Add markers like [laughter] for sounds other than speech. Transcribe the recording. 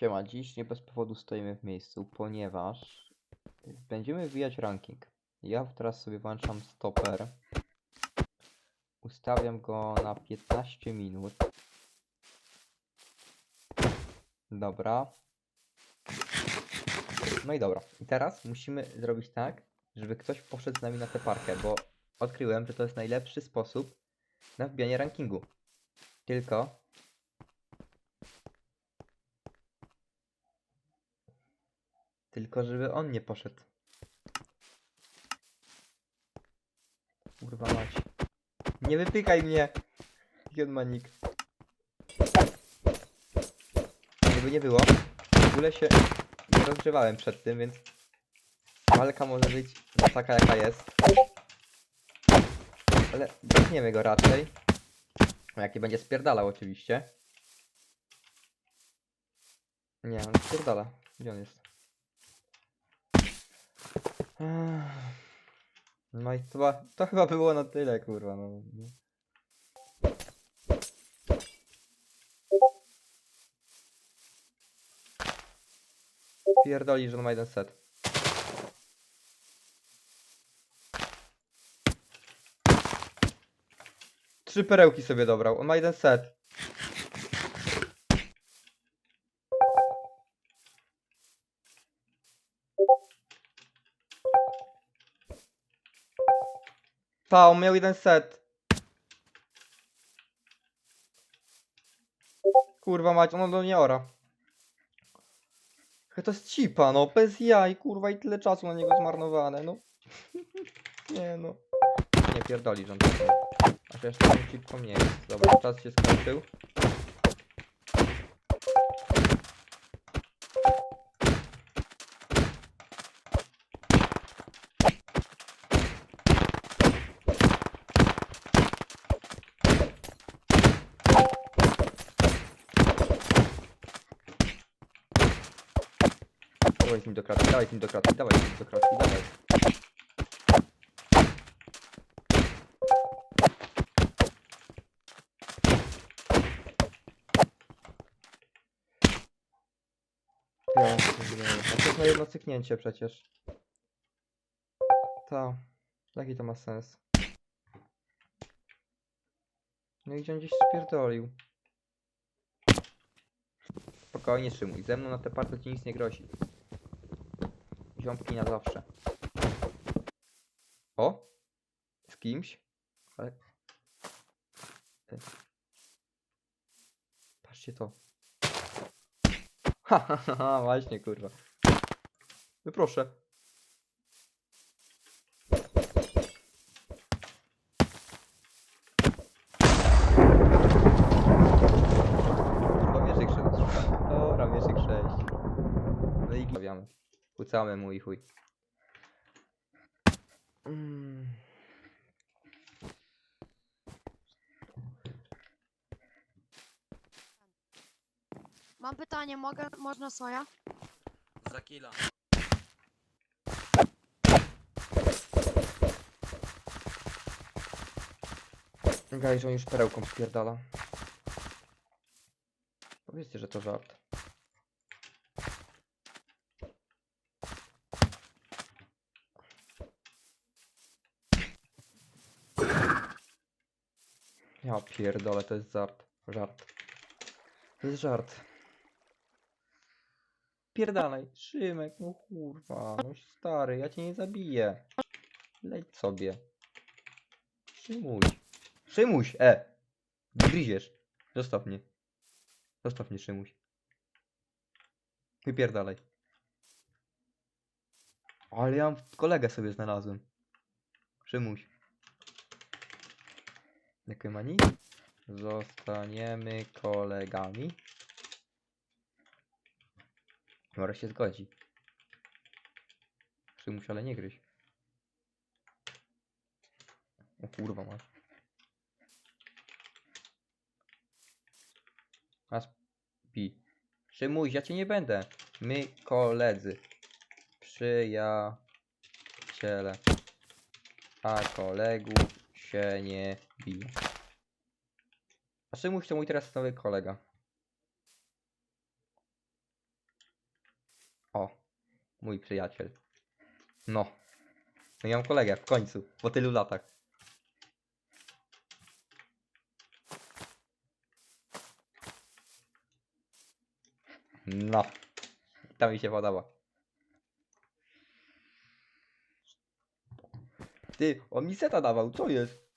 Siema, dziś nie bez powodu stoimy w miejscu, ponieważ będziemy wbijać ranking. Ja teraz sobie włączam stoper. Ustawiam go na 15 minut. Dobra. No i dobra. I teraz musimy zrobić tak, żeby ktoś poszedł z nami na tę parkę, bo odkryłem, że to jest najlepszy sposób na wbijanie rankingu. Tylko Tylko żeby on nie poszedł. Kurwa mać. Nie wypykaj mnie! Jodmanik. Żeby nie było, w ogóle się nie rozgrzewałem przed tym, więc walka może być taka jaka jest. Ale weźmiemy go raczej. Jak nie będzie spierdalał oczywiście. Nie, on spierdala. Gdzie on jest? No i to, to chyba było na tyle, kurwa. No. Pierdoli, że on ma jeden set. Trzy perełki sobie dobrał. On ma jeden set. Pa, on miał jeden set. Kurwa mać, on do mnie ora. To jest cipa, no, bez jaj, kurwa, i tyle czasu na niego zmarnowane, no. [laughs] nie no. Nie pierdoli, on tak. A przecież taką cipką nie jest. Dobra, czas się skończył. Dawaj z do kratki, dawaj z do kratki, dawaj z do kratki, dawaj. Ja. A to jest na jedno cyknięcie przecież. Ta. Jaki to ma sens? No i gdzie on gdzieś spierdolił. Spokojnie szymuj, ze mną na te party ci nic nie grozi. Ząbki na zawsze. O! Z kimś? Ale... E. Patrzcie to. Ha, ha, ha, właśnie kurwa. No proszę. Chyba mieszyk szedł. Dobra, mieszyk 6. No i stawiamy. Kucamy mu i chuj. Mm. Mam pytanie, mogę, można soja? Za killa. Gaj, że on już perełką spierdala. Powiedzcie, że to żart. Ja pierdolę, to jest żart. Żart. To jest żart. Pierdalaj, Szymek, no kurwa, no stary, ja cię nie zabiję. Leć sobie. Szymuś. Szymuś, e! Gryziesz. Zostaw mnie. Zostaw mnie, Szymuś. Wypierdalaj. Ale ja kolegę sobie znalazłem. Szymuś. Jakie ma nic? Zostaniemy kolegami. Może się zgodzi. Szymuś, ale nie gryź. O kurwa masz. Masz pi. Szymuś, ja cię nie będę. My koledzy. Przyjaciele. A kolegów się nie bije. A Szymuś to mój teraz nowy kolega. O, mój przyjaciel. No. No ja mam kolegę, w końcu, po tylu latach. No. To mi się podoba. Ty, on mi seta dawał, co jest?